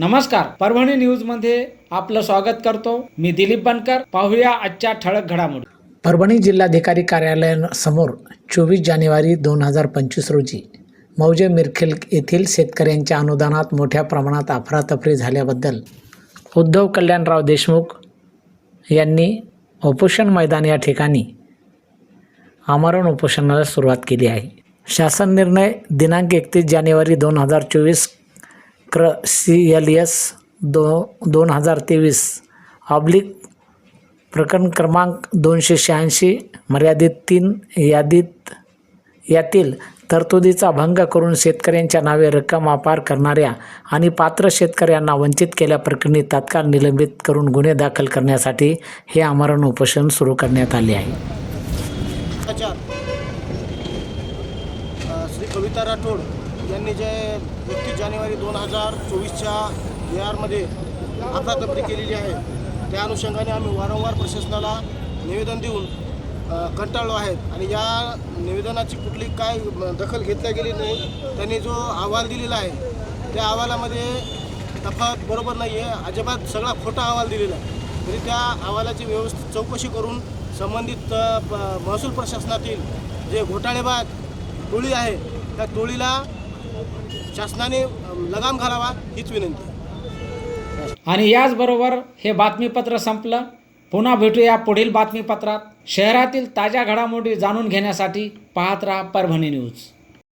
नमस्कार परभणी न्यूजमध्ये आपलं स्वागत करतो. मी दिलीप बनकर पाहूया आजच्या ठळक घडामोडी. परभणी जिल्हाधिकारी कार्यालयासमोर चोवीस जानेवारी दोन हजार पंचवीस रोजी मौजे मिरखेल येथील शेतकऱ्यांच्या अनुदानात मोठ्या प्रमाणात अफरातफरी झाल्याबद्दल उद्धव कल्याणराव देशमुख यांनी उपोषण मैदान या ठिकाणी आमरण उपोषणाला सुरुवात केली आहे. शासन निर्णय दिनांक एकतीस जानेवारी दोन हजार चोवीस क्र सी एल एस दो दोन हजार तेवीस. ऑब्लिक प्रकरण क्रमांक दोनशे शहाऐंशी. मर्यादित तीन. यादीत यातील तरतुदीचा भंग करून शेतकऱ्यांच्या नावे रक्कम अपार करणाऱ्या आणि पात्र शेतकऱ्यांना वंचित केल्याप्रकरणी तात्काळ निलंबित करून गुन्हे दाखल करण्यासाठी हे आमरण उपोषण सुरू करण्यात आले आहे. श्री कविता राठोड यांनी जे जानेवारी दोन हजार चोवीसच्या बिहारमध्ये अफरातफरी केलेली आहे. त्या अनुषंगाने आम्ही वारंवार प्रशासनाला निवेदन देऊन कंटाळलो आहेत. आणि या निवेदनाची कुठली काय दखल घेतल्या गेली नाही त्यांनी जो अहवाल दिलेला आहे त्या अहवालामध्ये तफावत बरोबर नाही आहे अजिबात सगळा खोटा अहवाल दिलेला आहे. तरी त्या अहवालाची व्यवस्थित चौकशी करून संबंधित महसूल प्रशासनातील जे घोटाळेबाज टोळी आहे त्या टोळीला शासनाने लगाम घालावा हीच विनंती. आणि याचबरोबर हे बातमीपत्र संपलं. पुन्हा भेटूया पुढील बातमीपत्रात. शहरातील ताज्या घडामोडी जाणून घेण्यासाठी पाहत राहा परभणी न्यूज.